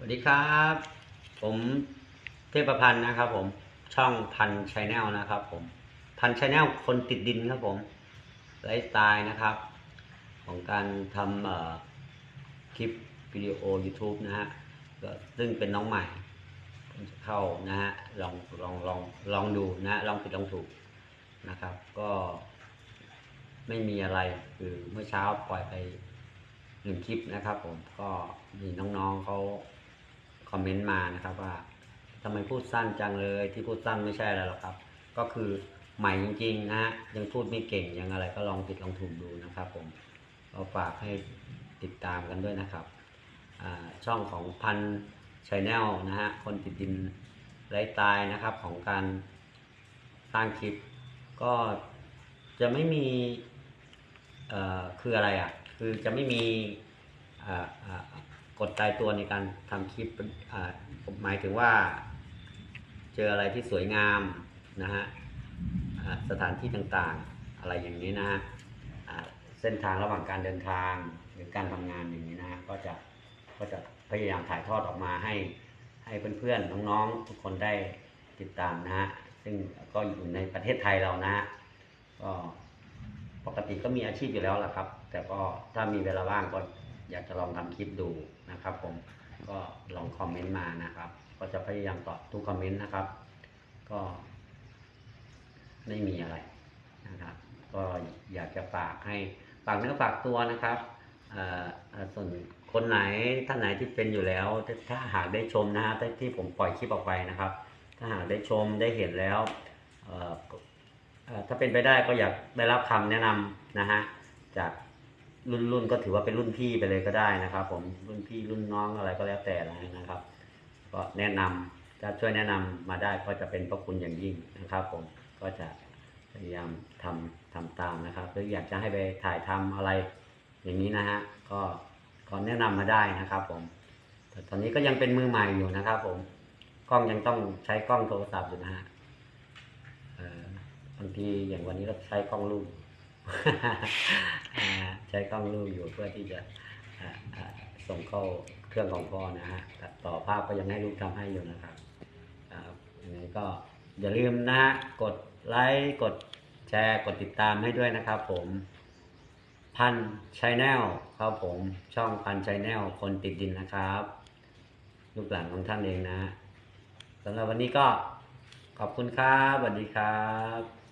สวัสดีครับ ผมเทพพันธ์นะครับ ผมช่องพันชแนลนะครับ ผมพันชแนลคนติดดินครับผมไลฟ์สไตล์นะครับ ของการทำคลิปวิดีโอ YouTube นะฮะก็ซึ่งเป็นน้องใหม่ผมจะเข้านะฮะลองลองลองลองดูนะฮะลองผิดลองถูกนะครับ ก็ไม่มีอะไรคือเมื่อเช้าปล่อยไปหนึ่งคลิปนะครับ ผมก็มีน้องๆเขา คอมเมนต์มานะครับว่าทำไมพูดสั้นจังเลยที่พูดสั้นไม่ใช่อะไรหรอกครับ ก็คือใหม่จริงๆนะฮะยังพูดไม่เก่งยังอะไรก็ลองผิดลองถูกดูนะครับผมก็ฝากให้ติดตามกันด้วยนะครับช่องของพันชแนลนะฮะคนติดดินไร้ตายนะครับของการสร้างคลิป ก็จะไม่มีคืออะไรอะคือจะไม่มีอ กฎตายตัวในการทำคลิปผมหมายถึงว่า เจออะไรที่สวยงามนะฮะสถานที่ต่างๆ อะไรอย่างนี้นะฮะเส้นทางระหว่างการเดินทางหรือการทำงานอย่างนี้นะฮะก็จะก็จะพยายามถ่ายทอดออกมาให้ให้เพื่อนๆน้องๆทุกคนได้ติดตามนะฮะซึ่งก็อยู่ในประเทศไทยเรานะฮะก็ปกติก็มีอาชีพอยู่แล้วล่ะครับ แต่ก็ถ้ามีเวลาว่างก็ อยากจะลองทำคลิปดูนะครับ ผมก็ลองคอมเมนต์มานะครับ ก็จะพยายามตอบทุกคอมเมนต์นะครับ ก็ ไม่มีอะไรนะครับ ก็อยากจะฝากให้ฝากเนื้อฝากตัวนะครับส่วนคนไหนท่านไหนที่เป็นอยู่แล้ว ถ้าหากได้ชมนะฮะที่ผมปล่อยคลิปออกไปนะครับ ถ้าหากได้ชมได้เห็นแล้วถ้าเป็นไปได้ก็อยากได้รับคำแนะนำนะฮะจาก รุ่นรุ่นก็ถือว่าเป็นรุ่นพี่ไปเลยก็ได้นะครับ ผมรุ่นพี่รุ่นน้องอะไรก็แล้วแต่นะครับ ก็แนะนำถ้าช่วยแนะนำมาได้ก็จะเป็นพระคุณอย่างยิ่งนะครับ ผมก็จะพยายามทำทำตามนะครับหรืออยากจะให้ไปถ่ายทำอะไรอย่างนี้นะฮะก็ก็แนะนำมาได้นะครับ ผมแต่ตอนนี้ก็ยังเป็นมือใหม่อยู่นะครับ ผมกล้องยังต้องใช้กล้องโทรศัพท์อยู่นะฮะบางทีอย่างวันนี้เราใช้กล้องลูก ใช้กล้องลูกอยู่เพื่อที่จะส่งเข้าเครื่องของพ่อนะฮะตัดต่อภาพก็ยังให้ลูกทำให้อยู่นะครับครับยังไงก็อย่าลืมนะกดไลค์กดแชร์กดติดตามให้ด้วยนะครับ ผมพันชแนลครับผมช่องพันชแนลคนติดดินนะครับ ลูกหลานของท่านเองนะสำหรับวันนี้ก็ขอบคุณครับสวัสดีครับ